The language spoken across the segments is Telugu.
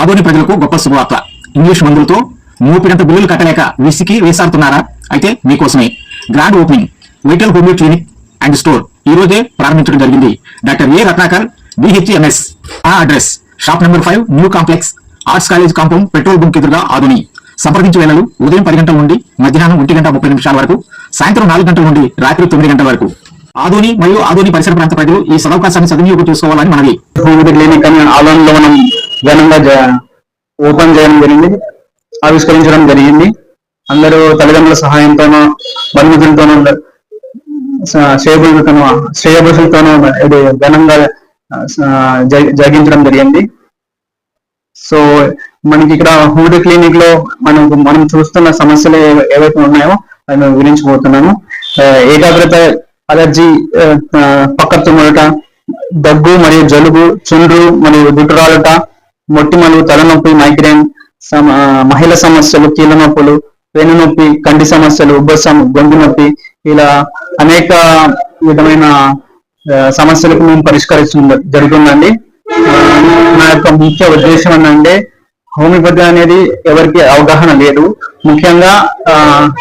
ఆదోని ప్రజలకు గొప్ప శుభవార్త. ఇంగ్లీష్ మందులతో మూపినంత బిల్లులు కట్టలేక విసికి వేసాడుతున్నారా? అయితే మీకోసమే. Grand opening vital homeo clinic and store. ఈ రోజే ప్రారంభించడం జరిగింది. డాక్టర్ ఏ రత్నాకర్ బిహెచ్ఎంఎస్ ఆ address shop number five new complex arts college compound petrol bunk ఎదురుగా ఆదోని. సంప్రదించే వేళలు ఉదయం పది గంటల నుండి మధ్యాహ్నం ఒంటి గంట ముప్పై నిమిషాల వరకు సాయంత్రం నాలుగు గంటల నుండి రాత్రి తొమ్మిది గంటల వరకు. ఆదోని మరియు ఆదోని పరిసర ప్రాంత ప్రజలు ఈ సదవకాశాన్ని సద్వినియోగం చేసుకోవాలని మనవి. క్లినిక్ అని మనం ఘనంగా జ- ఓపెన్ చేయడం జరిగింది. ఆవిష్కరించడం జరిగింది. అందరూ తల్లిదండ్రుల సహాయంతోనూ బంధువులతోనూ స- శ్రేయబులతోనూ ఇది ఘనంగా జరిగించడం జరిగింది. సో మనకి ఇక్కడ హోమియోపతి క్లినిక్లో మనం మనం చూస్తున్న సమస్యలు ఏవైతే ఉన్నాయో అవి మేము వివరించబోతున్నాము. ఏకాగ్రత అలర్జీ పక్క ఆ, పక్కత్తు మొదట దగ్గు మరియు జలుబు చుండ్రు మరియు గుట్టురాలట మొట్టిమలు తలనొప్పి మైగ్రేన్ సమ మహిళ సమస్యలు కీళ్ళ నొప్పులు వెన్ను నొప్పి కంటి సమస్యలు ఉబ్బసం గొంతు నొప్పి ఇలా అనేక విధమైన సమస్యలకు మేము పరిష్కరిస్తుంది జరుగుతుందండి. నా యొక్క ముఖ్య ఉద్దేశం ఏంటంటే హోమియోపతి అనేది ఎవరికి అవగాహన లేదు. ముఖ్యంగా ఆ,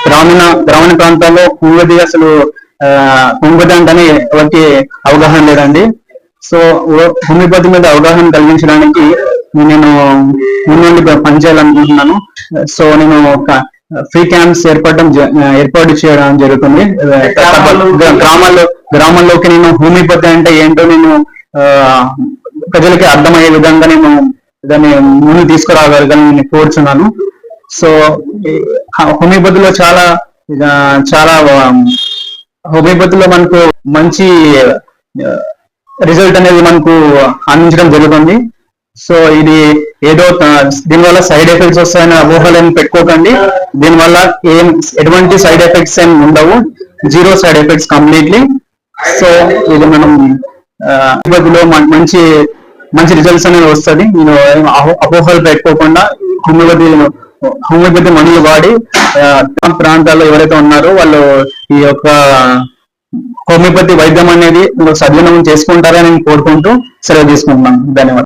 గ్రామీణ గ్రామీణ ప్రాంతాల్లో హోమియోపతి అసలు ఆ, హోమియోపతి అంటేనే ఎవరికి అవగాహన లేదండి. సో హోమియోపతి మీద అవగాహన కలిగించడానికి నేను ముందుండి పనిచేయాలనుకుంటున్నాను సో నేను ఒక ఫ్రీ క్యాంప్స్ ఏర్పడడం ఏర్పాటు చేయడం జరుగుతుంది. గ్రా- గ్రామాల్లో గ్రామాల్లోకి నేను హోమియోపతి అంటే ఏంటో నేను ప్రజలకి అర్థమయ్యే విధంగా నేను దాన్ని ముందు తీసుకురాగలగని నేను కోరుచున్నాను. సో హోమియోపతిలో చాలా చాలా హోమియోపతిలో మనకు మంచి రిజల్ట్ అనేది మనకు అందించడం జరుగుతుంది. సో ఇది ఏదో దీనివల్ల సైడ్ ఎఫెక్ట్స్ వస్తాయని ఊహలు ఏం పెట్టుకోకండి. దీనివల్ల ఏం ఎటువంటి సైడ్ ఎఫెక్ట్స్ ఏం ఉండవు. Zero side effects completely so ఇది మనం తిరుపతిలో మంచి మంచి రిజల్ట్స్ అనేది వస్తుంది. నేను అపోహలు పెట్టుకోకుండా హోమియోపతి హోమియోపతి మందులు వాడి ప్రాంతాల్లో ఎవరైతే ఉన్నారో వాళ్ళు ఈ యొక్క హోమియోపతి వైద్యం అనేది సద్వినియోగం చేసుకుంటారని నేను కోరుకుంటూ సెలవు తీసుకుంటున్నాను. ధన్యవాదాలు.